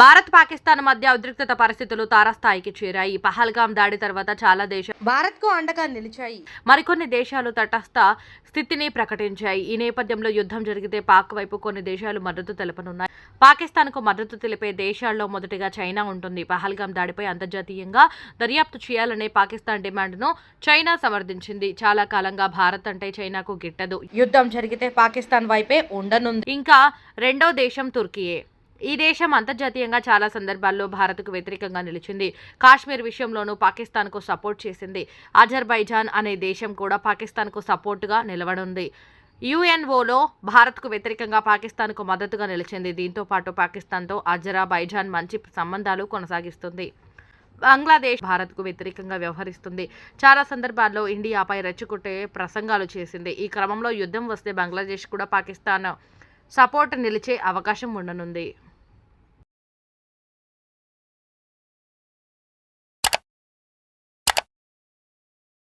భారత్ పాకిస్తాన్ మధ్య ఉద్రిక్తత పరిస్థితులు తారాస్థాయికి చేరాయి. పహల్గాం దాడి తర్వాత చాలా దేశాలు భారత్కు అండగా నిలిచాయి. మరికొన్ని దేశాలు తటస్థ స్థితిని ప్రకటించాయి. ఈ నేపథ్యంలో యుద్ధం జరిగితే పాక్ వైపు కొన్ని దేశాలు మద్దతు తెలపనున్నాయి. పాకిస్తాన్కు మద్దతు తెలిపే దేశాల్లో మొదటిగా చైనా ఉంటుంది. పహల్గాం దాడిపై అంతర్జాతీయంగా దర్యాప్తు చేయాలనే పాకిస్తాన్ డిమాండ్ను చైనా సమర్థించింది. చాలా కాలంగా భారత్ అంటే చైనాకు గిట్టదు. యుద్ధం జరిగితే పాకిస్తాన్ వైపే ఉండనుంది. ఇంకా రెండో దేశం తుర్కీయే. ఈ దేశం అంతర్జాతీయంగా చాలా సందర్భాల్లో భారత్కు వ్యతిరేకంగా నిలిచింది. కాశ్మీర్ విషయంలోనూ పాకిస్తాన్కు సపోర్ట్ చేసింది. అజర్బైజాన్ అనే దేశం కూడా పాకిస్తాన్కు సపోర్టుగా నిలవనుంది. యుఎన్ఓలో భారత్కు వ్యతిరేకంగా పాకిస్తాన్కు మద్దతుగా నిలిచింది. దీంతో పాటు పాకిస్తాన్తో అజరాబైజాన్ మంచి సంబంధాలు కొనసాగిస్తుంది. బంగ్లాదేశ్ భారత్కు వ్యతిరేకంగా వ్యవహరిస్తుంది. చాలా సందర్భాల్లో ఇండియాపై రెచ్చుకుంటే ప్రసంగాలు చేసింది. ఈ క్రమంలో యుద్ధం వస్తే బంగ్లాదేశ్ కూడా పాకిస్తాన్ సపోర్ట్ నిలిచే అవకాశం ఉండనుంది.